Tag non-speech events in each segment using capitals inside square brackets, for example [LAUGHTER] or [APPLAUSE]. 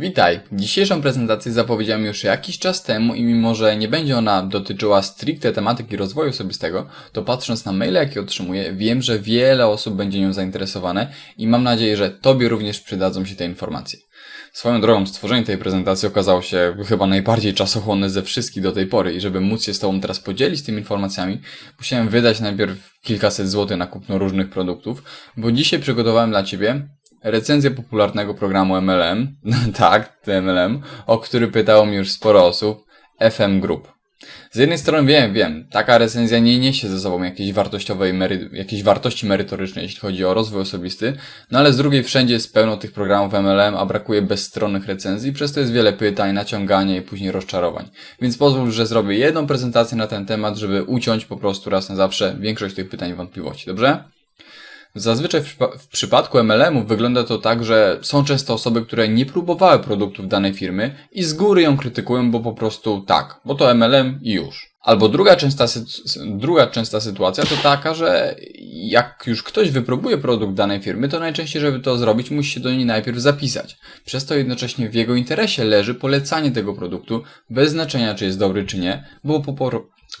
Witaj! Dzisiejszą prezentację zapowiedziałem już jakiś czas temu i mimo, że nie będzie ona dotyczyła stricte tematyki rozwoju osobistego, to patrząc na maile, jakie otrzymuję, wiem, że wiele osób będzie nią zainteresowane i mam nadzieję, że Tobie również przydadzą się te informacje. Swoją drogą, stworzenie tej prezentacji okazało się chyba najbardziej czasochłonne ze wszystkich do tej pory i żeby móc się z Tobą teraz podzielić tymi informacjami, musiałem wydać najpierw kilkaset złotych na kupno różnych produktów, bo dzisiaj przygotowałem dla Ciebie recenzję popularnego programu MLM, [LAUGHS] tak, MLM, o który pytało mi już sporo osób, FM Group. Z jednej strony wiem, wiem, taka recenzja nie niesie ze sobą jakiejś wartościowej, mery, jakiejś wartości merytorycznej, jeśli chodzi o rozwój osobisty, no ale z drugiej wszędzie jest pełno tych programów MLM, a brakuje bezstronnych recenzji, przez to jest wiele pytań, naciągania i później rozczarowań. Więc pozwól, że zrobię jedną prezentację na ten temat, żeby uciąć po prostu raz na zawsze większość tych pytań i wątpliwości, dobrze? Zazwyczaj w, w przypadku MLM-ów wygląda to tak, że są często osoby, które nie próbowały produktów danej firmy i z góry ją krytykują, bo po prostu tak, bo to MLM i już. Albo druga częsta, druga częsta sytuacja to taka, że jak już ktoś wypróbuje produkt danej firmy, to najczęściej, żeby to zrobić, musi się do niej najpierw zapisać. Przez to jednocześnie w jego interesie leży polecanie tego produktu, bez znaczenia czy jest dobry czy nie, bo po,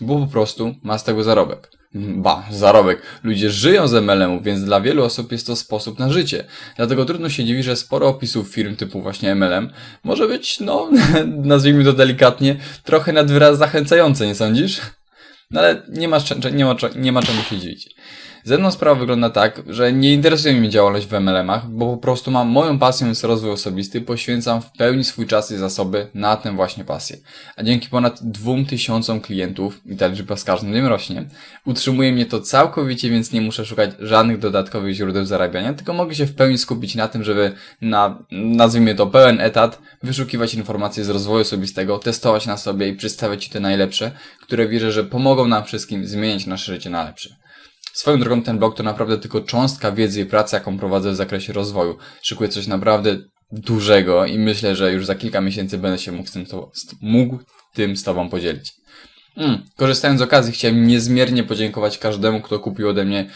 bo po prostu ma z tego zarobek. Ba, zarobek. Ludzie żyją z MLM-ów, więc dla wielu osób jest to sposób na życie. Dlatego trudno się dziwi, że sporo opisów firm typu właśnie MLM może być, no, [LAUGHS] nazwijmy to delikatnie, trochę nad wyraz zachęcające, nie sądzisz? No ale nie ma, nie ma, nie ma czemu się dziwić. Ze mną sprawa wygląda tak, że nie interesuje mnie działalność w MLM-ach, bo po prostu mam moją pasją jest rozwój osobisty, poświęcam w pełni swój czas i zasoby na tę właśnie pasję. A dzięki ponad 2000 klientów, i ta liczba z każdym dniem rośnie, utrzymuje mnie to całkowicie, więc nie muszę szukać żadnych dodatkowych źródeł zarabiania, tylko mogę się w pełni skupić na tym, żeby na, nazwijmy to pełen etat, wyszukiwać informacje z rozwoju osobistego, testować na sobie i przedstawiać Ci te najlepsze, które wierzę, że pomogą nam wszystkim zmieniać nasze życie na lepsze. Swoją drogą ten blog to naprawdę tylko cząstka wiedzy i pracy, jaką prowadzę w zakresie rozwoju. Szykuję coś naprawdę dużego i myślę, że już za kilka miesięcy będę się mógł, z tym, to, mógł tym z Tobą podzielić. Mm, korzystając z okazji, chciałem niezmiernie podziękować każdemu, kto kupił ode mnie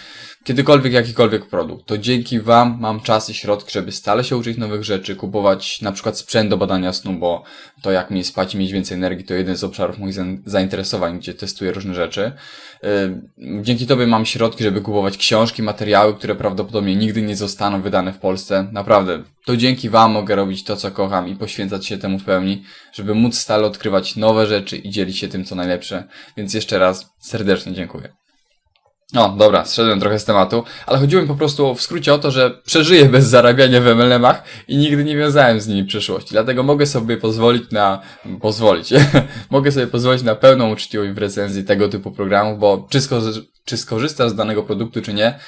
kiedykolwiek jakikolwiek produkt. To dzięki Wam mam czas i środki, żeby stale się uczyć nowych rzeczy, kupować na przykład sprzęt do badania snu, bo to jak mi spać i mieć więcej energii, to jeden z obszarów moich za- zainteresowań, gdzie testuję różne rzeczy. Dzięki Tobie mam środki, żeby kupować książki, materiały, które prawdopodobnie nigdy nie zostaną wydane w Polsce. Naprawdę, to dzięki Wam mogę robić to, co kocham i poświęcać się temu w pełni, żeby móc stale odkrywać nowe rzeczy i dzielić się tym, co najlepsze. Więc jeszcze raz serdecznie dziękuję. No, dobra, zszedłem trochę z tematu, ale chodziło mi po prostu w skrócie o to, że przeżyję bez zarabiania w MLM-ach i nigdy nie wiązałem z nimi przyszłości. Dlatego mogę sobie pozwolić na... pozwolić. [LAUGHS] mogę sobie pozwolić na pełną uczciwość w recenzji tego typu programów, bo czy, sko- czy skorzystasz z danego produktu, czy nie,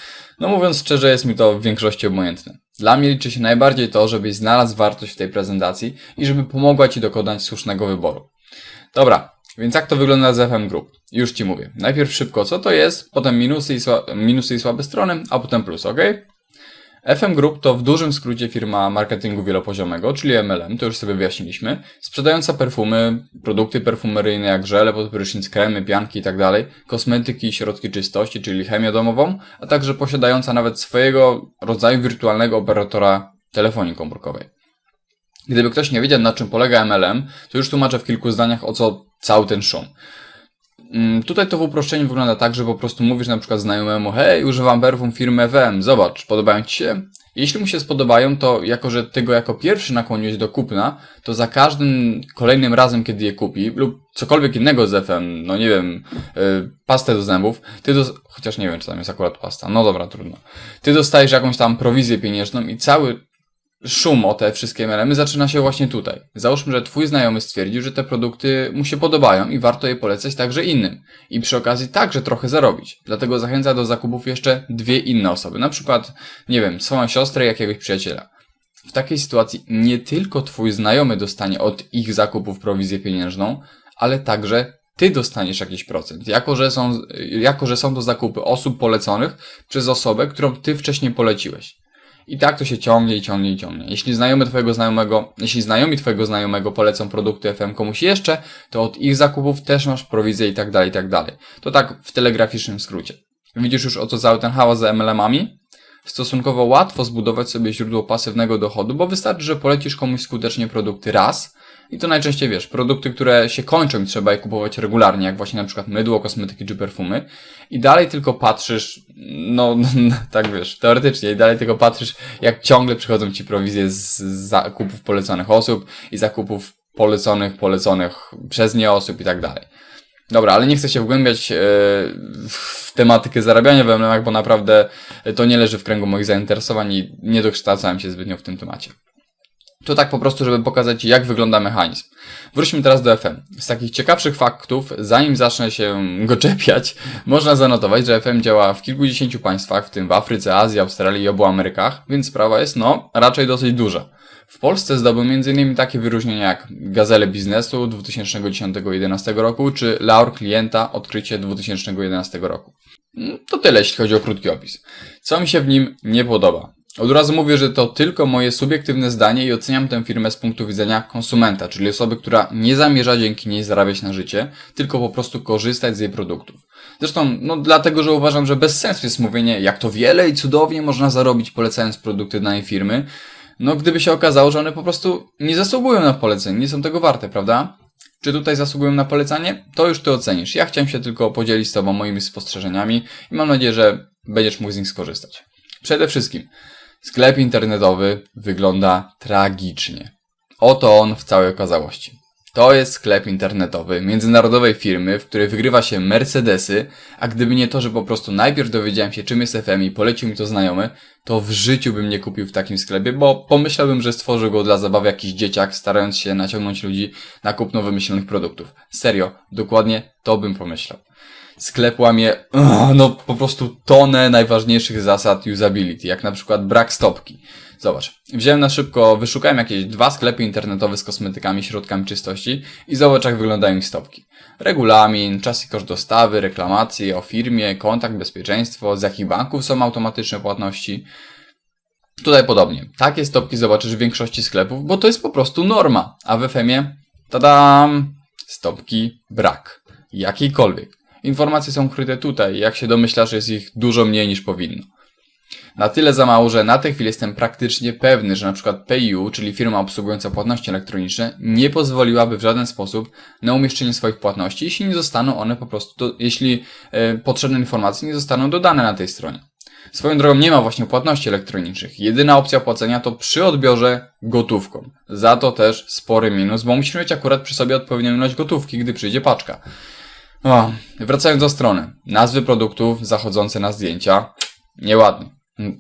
no mówiąc szczerze, jest mi to w większości obojętne. Dla mnie liczy się najbardziej to, żebyś znalazł wartość w tej prezentacji i żeby pomogła Ci dokonać słusznego wyboru. Dobra, więc jak to wygląda z FM Group? Już Ci mówię. Najpierw szybko, co to jest, potem minusy i, minusy i słabe strony, a potem plus, ok? FM Group to w dużym skrócie firma marketingu wielopoziomego, czyli MLM, to już sobie wyjaśniliśmy, sprzedająca perfumy, produkty perfumeryjne jak żele pod prysznic, kremy, pianki itd., kosmetyki i środki czystości, czyli chemię domową, a także posiadająca nawet swojego rodzaju wirtualnego operatora telefonii komórkowej. Gdyby ktoś nie wiedział, na czym polega MLM, to już tłumaczę w kilku zdaniach, o co cały ten szum. Mm, Tutaj to w uproszczeniu wygląda tak, że po prostu mówisz na przykład znajomemu, hej, używam perfum firmy FM, zobacz, podobają Ci się? Jeśli mu się spodobają, to jako, że Ty go jako pierwszy nakłoniłeś do kupna, to za każdym kolejnym razem, kiedy je kupi, lub cokolwiek innego z FM, no nie wiem, yy, pastę do zębów, Ty dos- chociaż nie wiem, czy tam jest akurat pasta, no dobra, trudno. Ty dostajesz jakąś tam prowizję pieniężną i cały szum o te wszystkie MLM-y zaczyna się właśnie tutaj. Załóżmy, że twój znajomy stwierdził, że te produkty mu się podobają i warto je polecać także innym. I przy okazji także trochę zarobić. Dlatego zachęca do zakupów jeszcze dwie inne osoby. Na przykład, nie wiem, swoją siostrę jakiegoś przyjaciela. W takiej sytuacji nie tylko twój znajomy dostanie od ich zakupów prowizję pieniężną, ale także ty dostaniesz jakiś procent. Jako że, są, jako, że są to zakupy osób poleconych przez osobę, którą ty wcześniej poleciłeś. I tak to się ciągnie i ciągnie i ciągnie. Jeśli znajomy twojego znajomego, jeśli znajomi twojego znajomego polecą produkty FM komuś jeszcze, to od ich zakupów też masz prowizję i tak dalej, i tak dalej. To tak w telegraficznym skrócie. Widzisz już o co cały ten hałas za MLM-ami? stosunkowo łatwo zbudować sobie źródło pasywnego dochodu, bo wystarczy, że polecisz komuś skutecznie produkty raz i to najczęściej wiesz, produkty, które się kończą i trzeba je kupować regularnie, jak właśnie na przykład mydło, kosmetyki czy perfumy i dalej tylko patrzysz, no [LAUGHS] tak wiesz, teoretycznie i dalej tylko patrzysz, jak ciągle przychodzą ci prowizje z zakupów poleconych osób i zakupów poleconych, poleconych przez nie osób i tak dalej. Dobra, ale nie chcę się wgłębiać e, w tematykę zarabiania w MLM-ach, bo naprawdę to nie leży w kręgu moich zainteresowań i nie dokształcałem się zbytnio w tym temacie. To tak po prostu, żeby pokazać jak wygląda mechanizm. Wróćmy teraz do FM. Z takich ciekawszych faktów, zanim zacznę się go czepiać, można zanotować, że FM działa w kilkudziesięciu państwach, w tym w Afryce, Azji, Australii i obu Amerykach, więc sprawa jest, no, raczej dosyć duża. W Polsce zdobył m.in. takie wyróżnienia jak Gazele Biznesu 2010-2011 roku, czy Laur Klienta Odkrycie 2011 roku. Mm, To tyle, jeśli chodzi o krótki opis. Co mi się w nim nie podoba? Od razu mówię, że to tylko moje subiektywne zdanie i oceniam tę firmę z punktu widzenia konsumenta, czyli osoby, która nie zamierza dzięki niej zarabiać na życie, tylko po prostu korzystać z jej produktów. Zresztą, no dlatego, że uważam, że bez sensu jest mówienie, jak to wiele i cudownie można zarobić polecając produkty danej firmy, no gdyby się okazało, że one po prostu nie zasługują na polecenie, nie są tego warte, prawda? Czy tutaj zasługują na polecanie? To już ty ocenisz. Ja chciałem się tylko podzielić z tobą moimi spostrzeżeniami i mam nadzieję, że będziesz mógł z nich skorzystać. Przede wszystkim, sklep internetowy wygląda tragicznie. Oto on w całej okazałości. To jest sklep internetowy międzynarodowej firmy, w której wygrywa się Mercedesy, a gdyby nie to, że po prostu najpierw dowiedziałem się czym jest FM i polecił mi to znajomy, to w życiu bym nie kupił w takim sklepie, bo pomyślałbym, że stworzył go dla zabawy jakiś dzieciak, starając się naciągnąć ludzi na kupno wymyślonych produktów. Serio, dokładnie to bym pomyślał. Sklep łamie, no po prostu tonę najważniejszych zasad usability, jak na przykład brak stopki. Zobacz, wziąłem na szybko, wyszukałem jakieś dwa sklepy internetowe z kosmetykami, środkami czystości i zobacz jak wyglądają ich stopki. Regulamin, czas i koszt dostawy, reklamacje o firmie, kontakt, bezpieczeństwo, z jakich banków są automatyczne płatności. Tutaj podobnie. Takie stopki zobaczysz w większości sklepów, bo to jest po prostu norma. A w FM-ie, tadam, stopki brak. Jakiejkolwiek. Informacje są ukryte tutaj, jak się domyślasz, jest ich dużo mniej niż powinno. Na tyle za mało, że na tę chwilę jestem praktycznie pewny, że przykład PayU, czyli firma obsługująca płatności elektroniczne, nie pozwoliłaby w żaden sposób na umieszczenie swoich płatności, jeśli nie zostaną one po prostu, do, jeśli e, potrzebne informacje nie zostaną dodane na tej stronie. Swoją drogą nie ma właśnie płatności elektronicznych. Jedyna opcja płacenia to przy odbiorze gotówką. Za to też spory minus, bo musisz mieć akurat przy sobie odpowiednią ilość gotówki, gdy przyjdzie paczka. O, wracając do strony. Nazwy produktów zachodzące na zdjęcia. Nieładnie.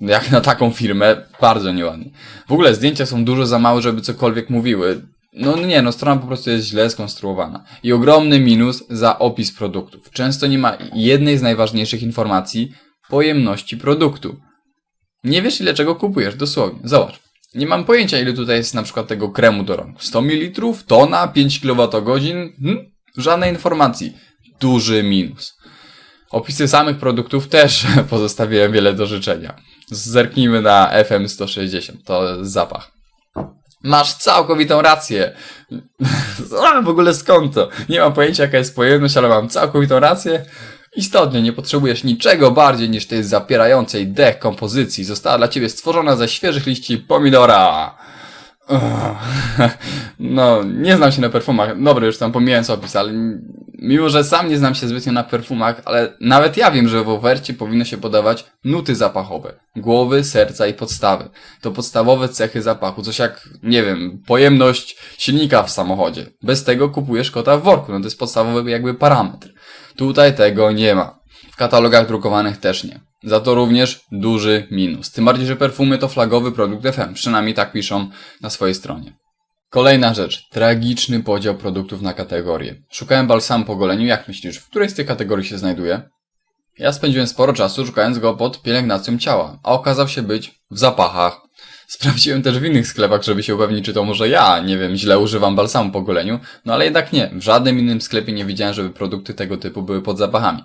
Jak na taką firmę, bardzo nieładnie. W ogóle zdjęcia są dużo za małe, żeby cokolwiek mówiły. No nie, no strona po prostu jest źle skonstruowana. I ogromny minus za opis produktów. Często nie ma jednej z najważniejszych informacji pojemności produktu. Nie wiesz ile czego kupujesz, dosłownie. Zobacz. Nie mam pojęcia ile tutaj jest na przykład tego kremu do rąk. 100 ml, tona, 5 kWh? Hmm? Żadnej informacji. Duży minus. Opisy samych produktów też [LAUGHS] pozostawiają wiele do życzenia. Zerknijmy na FM160, to zapach. Masz całkowitą rację. [LAUGHS] W ogóle skąd to? Nie mam pojęcia jaka jest pojemność, ale mam całkowitą rację. Istotnie nie potrzebujesz niczego bardziej niż tej zapierającej dech kompozycji. Została dla ciebie stworzona ze świeżych liści pomidora. [LAUGHS] No, nie znam się na perfumach. Dobra, już tam pomijając opis, ale mimo, że sam nie znam się zbytnio na perfumach, ale nawet ja wiem, że w ofercie powinno się podawać nuty zapachowe. Głowy, serca i podstawy. To podstawowe cechy zapachu. Coś jak, nie wiem, pojemność silnika w samochodzie. Bez tego kupujesz kota w worku. No to jest podstawowy jakby parametr. Tutaj tego nie ma. W katalogach drukowanych też nie. Za to również duży minus. Tym bardziej, że perfumy to flagowy produkt FM. Przynajmniej tak piszą na swojej stronie. Kolejna rzecz. Tragiczny podział produktów na kategorie. Szukałem balsamu po goleniu. Jak myślisz, w której z tych kategorii się znajduje? Ja spędziłem sporo czasu szukając go pod pielęgnacją ciała, a okazał się być w zapachach. [LAUGHS] Sprawdziłem też w innych sklepach, żeby się upewnić, czy to może ja, nie wiem, źle używam balsamu po goleniu, no ale jednak nie. W żadnym innym sklepie nie widziałem, żeby produkty tego typu były pod zapachami.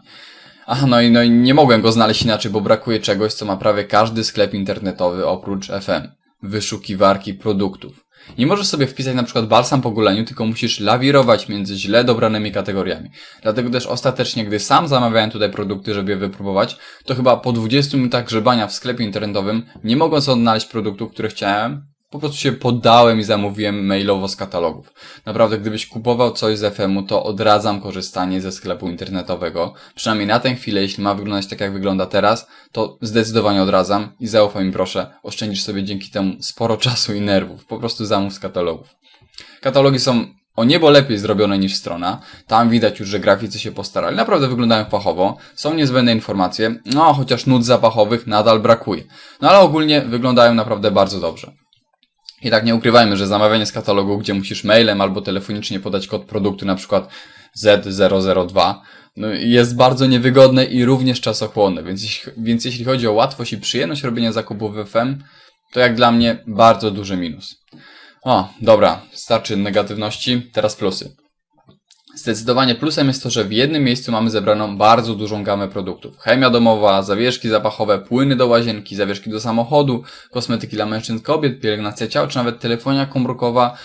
Aha, no i, no i nie mogłem go znaleźć inaczej, bo brakuje czegoś, co ma prawie każdy sklep internetowy oprócz FM. Wyszukiwarki produktów. Nie możesz sobie wpisać na przykład balsam po goleniu, tylko musisz lawirować między źle dobranymi kategoriami. Dlatego też ostatecznie, gdy sam zamawiałem tutaj produkty, żeby je wypróbować, to chyba po 20 minutach grzebania w sklepie internetowym, nie mogąc odnaleźć produktów, które chciałem, po prostu się poddałem i zamówiłem mailowo z katalogów. Naprawdę, gdybyś kupował coś z FM-u, to odradzam korzystanie ze sklepu internetowego. Przynajmniej na tę chwilę, jeśli ma wyglądać tak, jak wygląda teraz, to zdecydowanie odradzam i zaufaj mi proszę, oszczędzisz sobie dzięki temu sporo czasu i nerwów. Po prostu zamów z katalogów. Katalogi są o niebo lepiej zrobione niż strona. Tam widać już, że graficy się postarali. Naprawdę wyglądają fachowo. Są niezbędne informacje. No, chociaż nut zapachowych nadal brakuje. No ale ogólnie wyglądają naprawdę bardzo dobrze. I tak nie ukrywajmy, że zamawianie z katalogu, gdzie musisz mailem albo telefonicznie podać kod produktu, na przykład Z002, no, jest bardzo niewygodne i również czasochłonne. Więc, więc jeśli chodzi o łatwość i przyjemność robienia zakupów w FM, to jak dla mnie bardzo duży minus. O, dobra, starczy negatywności, teraz plusy. Zdecydowanie plusem jest to, że w jednym miejscu mamy zebraną bardzo dużą gamę produktów. Chemia domowa, zawieszki zapachowe, płyny do łazienki, zawieszki do samochodu, kosmetyki dla mężczyzn, kobiet, pielęgnacja ciała, czy nawet telefonia komórkowa,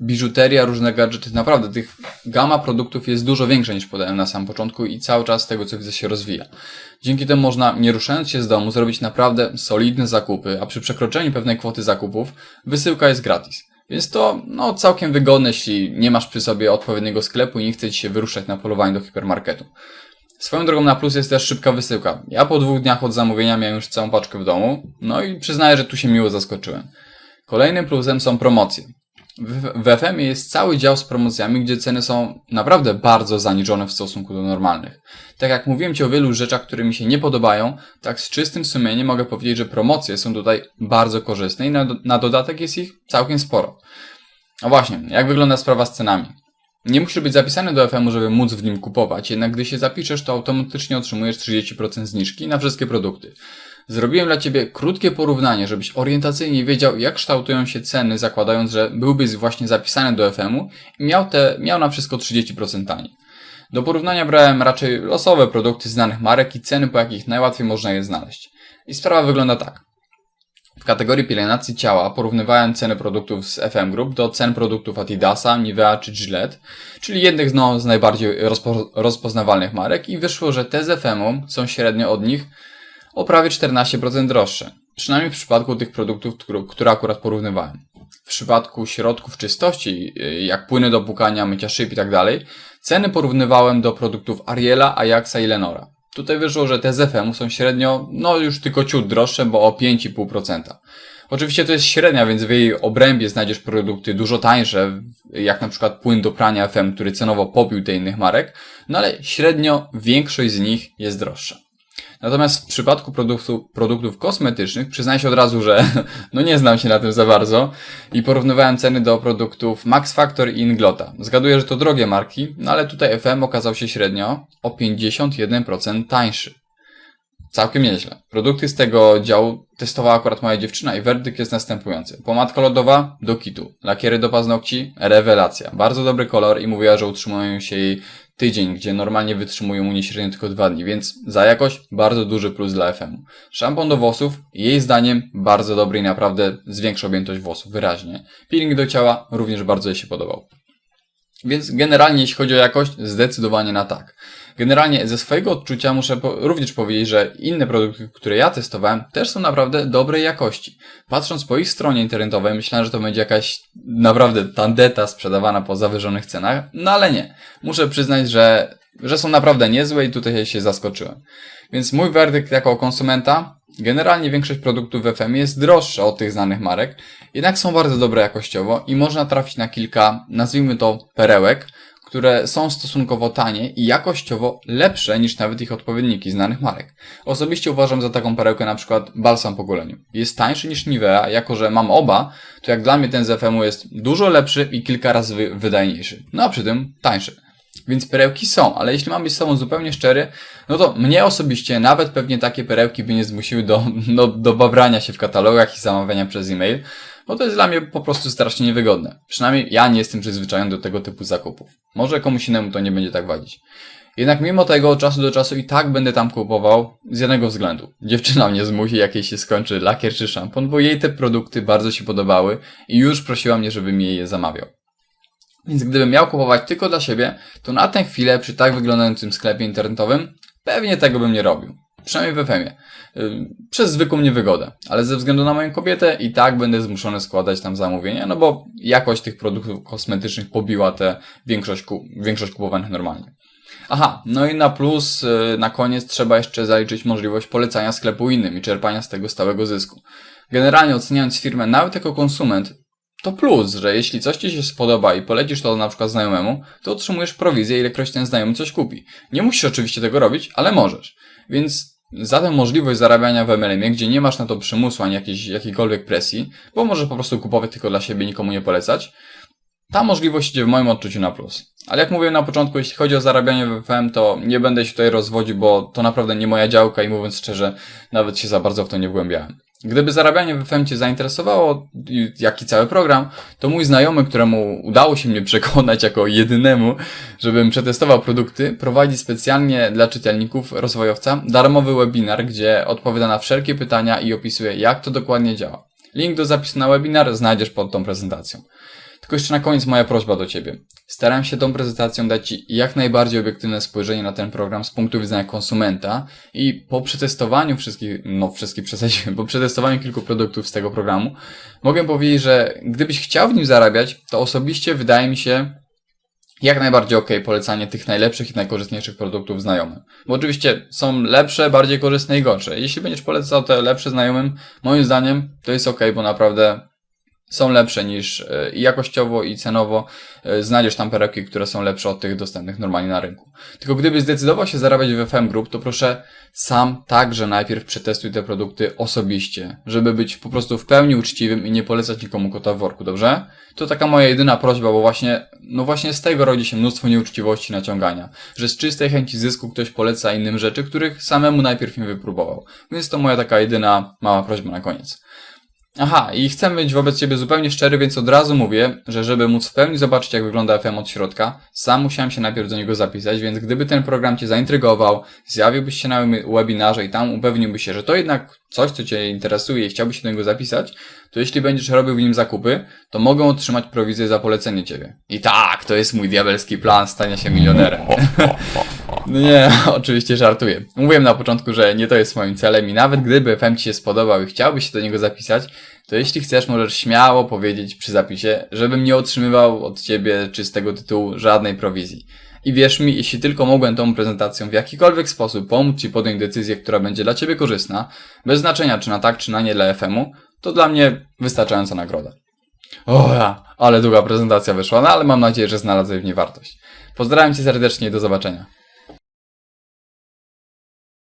biżuteria, różne gadżety. Naprawdę tych gama produktów jest dużo większa niż podałem na samym początku i cały czas tego co widzę się rozwija. Dzięki temu można, nie ruszając się z domu, zrobić naprawdę solidne zakupy, a przy przekroczeniu pewnej kwoty zakupów wysyłka jest gratis. Więc to no, całkiem wygodne, jeśli nie masz przy sobie odpowiedniego sklepu i nie chce ci się wyruszać na polowanie do hipermarketu. Swoją drogą na plus jest też szybka wysyłka. Ja po dwóch dniach od zamówienia miałem już całą paczkę w domu, no i przyznaję, że tu się miło zaskoczyłem. Kolejnym plusem są promocje. W, FM jest cały dział z promocjami, gdzie ceny są naprawdę bardzo zaniżone w stosunku do normalnych. Tak jak mówiłem Ci o wielu rzeczach, które mi się nie podobają, tak z czystym sumieniem mogę powiedzieć, że promocje są tutaj bardzo korzystne i na, na dodatek jest ich całkiem sporo. A właśnie, jak wygląda sprawa z cenami? Nie musisz być zapisany do FM-u, żeby móc w nim kupować, jednak gdy się zapiszesz, to automatycznie otrzymujesz 30% zniżki na wszystkie produkty. Zrobiłem dla Ciebie krótkie porównanie, żebyś orientacyjnie wiedział, jak kształtują się ceny, zakładając, że byłbyś właśnie zapisany do FM-u i miał, te, miał na wszystko 30% taniej. Do porównania brałem raczej losowe produkty znanych marek i ceny, po jakich najłatwiej można je znaleźć. I sprawa wygląda tak. W kategorii pielęgnacji ciała porównywałem ceny produktów z FM Group do cen produktów Adidasa, Nivea czy Gillette, czyli jednych no, z najbardziej rozpo, rozpoznawalnych marek i wyszło, że te z FM-u są średnio od nich o prawie 14% droższe. Przynajmniej w przypadku tych produktów, które, akurat porównywałem. W przypadku środków czystości, y, jak płyny do płukania, mycia szyb i tak dalej, ceny porównywałem do produktów Ariela, Ajaxa i Lenora. Tutaj wyszło, że te z FM-u są średnio, no już tylko ciut droższe, bo o 5,5%. Oczywiście to jest średnia, więc w jej obrębie znajdziesz produkty dużo tańsze, jak na przykład płyn do prania FM, który cenowo pobił te innych marek, no ale średnio większość z nich jest droższa. Natomiast w przypadku produktu, produktów kosmetycznych przyznaję się od razu, że [LAUGHS] no nie znam się na tym za bardzo i porównywałem ceny do produktów Max Factor i Inglota. Zgaduję, że to drogie marki, no ale tutaj FM okazał się średnio o 51% tańszy. Całkiem nieźle. Produkty z tego działu testowała akurat moja dziewczyna i werdykt jest następujący. Pomadka lodowa do kitu. Lakiery do paznokci rewelacja. Bardzo dobry kolor i mówiła, że utrzymują się jej tydzień, gdzie normalnie wytrzymują u niej średnio tylko dwa dni, więc za jakość bardzo duży plus dla FM. Szampon do włosów, jej zdaniem bardzo dobry i naprawdę zwiększa objętość włosów wyraźnie. Peeling do ciała również bardzo jej się podobał. Więc generalnie jeśli chodzi o jakość, zdecydowanie na tak. Generalnie ze swojego odczucia muszę po, również powiedzieć, że inne produkty, które ja testowałem, też są naprawdę dobrej jakości. Patrząc po ich stronie internetowej, myślałem, że to będzie jakaś naprawdę tandeta sprzedawana po zawyżonych cenach, no ale nie. Muszę przyznać, że, że są naprawdę niezłe i tutaj się zaskoczyłem. Więc mój werdykt jako konsumenta, generalnie większość produktów w FM jest droższa od tych znanych marek, jednak są bardzo dobre jakościowo i można trafić na kilka, nazwijmy to, perełek, które są stosunkowo tanie i jakościowo lepsze niż nawet ich odpowiedniki znanych marek. Osobiście uważam za taką perełkę na przykład balsam po goleniu. Jest tańszy niż Nivea, jako że mam oba, to jak dla mnie ten z FM-u jest dużo lepszy i kilka razy wy- wydajniejszy. No a przy tym tańszy. Więc perełki są, ale jeśli mam być z sobą zupełnie szczery, no to mnie osobiście nawet pewnie takie perełki by nie zmusiły do, [LAUGHS] no, do babrania się w katalogach i zamawiania przez e-mail, bo to jest dla mnie po prostu strasznie niewygodne. Przynajmniej ja nie jestem przyzwyczajony do tego typu zakupów. Może komuś innemu to nie będzie tak wadzić. Jednak mimo tego od czasu do czasu i tak będę tam kupował z jednego względu. Dziewczyna mnie zmusi, jak jej się skończy lakier czy szampon, bo jej te produkty bardzo się podobały i już prosiła mnie, żebym jej je zamawiał. Więc gdybym miał kupować tylko dla siebie, to na tę chwilę przy tak wyglądającym sklepie internetowym pewnie tego bym nie robił. Przynajmniej w FM-ie. Yy, Przez zwykłą niewygodę. Ale ze względu na moją kobietę i tak będę zmuszony składać tam zamówienia, no bo jakość tych produktów kosmetycznych pobiła tę większość, ku- większość kupowanych normalnie. Aha, no i na plus, yy, na koniec trzeba jeszcze zaliczyć możliwość polecania sklepu innym i czerpania z tego stałego zysku. Generalnie oceniając firmę nawet jako konsument, to plus, że jeśli coś Ci się spodoba i polecisz to na przykład znajomemu, to otrzymujesz prowizję, ilekroć ten znajomy coś kupi. Nie musisz oczywiście tego robić, ale możesz. Więc za tę możliwość zarabiania w MLM-ie, gdzie nie masz na to przymusu ani jakiejś, jakiejkolwiek presji, bo możesz po prostu kupować tylko dla siebie, nikomu nie polecać, ta możliwość idzie w moim odczuciu na plus. Ale jak mówiłem na początku, jeśli chodzi o zarabianie w FM, to nie będę się tutaj rozwodził, bo to naprawdę nie moja działka i mówiąc szczerze, nawet się za bardzo w to nie wgłębiałem. Gdyby zarabianie w FM Cię zainteresowało, jak i cały program, to mój znajomy, któremu udało się mnie [LAUGHS] przekonać jako jedynemu, żebym przetestował produkty, prowadzi specjalnie dla czytelników rozwojowca darmowy webinar, gdzie odpowiada na wszelkie pytania i opisuje, jak to dokładnie działa. Link do zapisu na webinar znajdziesz pod tą prezentacją. Tylko jeszcze na koniec moja prośba do Ciebie. Staram się tą prezentacją dać Ci jak najbardziej obiektywne spojrzenie na ten program z punktu widzenia konsumenta i po przetestowaniu wszystkich, no wszystkich przesadziłem, [LAUGHS] po przetestowaniu kilku produktów z tego programu, mogę powiedzieć, że gdybyś chciał w nim zarabiać, to osobiście wydaje mi się jak najbardziej ok polecanie tych najlepszych i najkorzystniejszych produktów znajomym. Bo oczywiście są lepsze, bardziej korzystne i gorsze. Jeśli będziesz polecał te lepsze znajomym, moim zdaniem to jest ok, bo naprawdę są lepsze niż e, i jakościowo i cenowo. E, Znajdziesz tam perełki, które są lepsze od tych dostępnych normalnie na rynku. Tylko gdybyś zdecydował się zarabiać w FM Group, to proszę sam także najpierw przetestuj te produkty osobiście, żeby być po prostu w pełni uczciwym i nie polecać nikomu kota w worku, dobrze? To taka moja jedyna prośba, bo właśnie, no właśnie z tego rodzi się mnóstwo nieuczciwości naciągania, że z czystej chęci zysku ktoś poleca innym rzeczy, których samemu najpierw nie wypróbował. Więc to moja taka jedyna mała prośba na koniec. Aha, i chcę być wobec Ciebie zupełnie szczery, więc od razu mówię, że żeby móc w pełni zobaczyć, jak wygląda FM od środka, sam musiałem się najpierw do niego zapisać, więc gdyby ten program Cię zaintrygował, zjawiłbyś się na webinarze i tam upewniłbyś się, że to jednak coś, co Cię interesuje i chciałbyś się do niego zapisać, to jeśli będziesz robił w nim zakupy, to mogę otrzymać prowizję za polecenie Ciebie. I tak, to jest mój diabelski plan stania się milionerem. No nie, [LAUGHS] oczywiście żartuję. Mówiłem na początku, że nie to jest moim celem i nawet gdyby FM Ci się spodobał i chciałbyś się do niego zapisać, to jeśli chcesz, możesz śmiało powiedzieć przy zapisie, żebym nie otrzymywał od Ciebie czy z tego tytułu żadnej prowizji. I wierz mi, jeśli tylko mogłem tą prezentacją w jakikolwiek sposób pomóc Ci podjąć decyzję, która będzie dla Ciebie korzystna, bez znaczenia czy na tak, czy na nie dla FM-u, to dla mnie wystarczająca nagroda. O ja, ale długa prezentacja wyszła, no ale mam nadzieję, że znalazłeś w niej wartość. Pozdrawiam Cię serdecznie i do zobaczenia.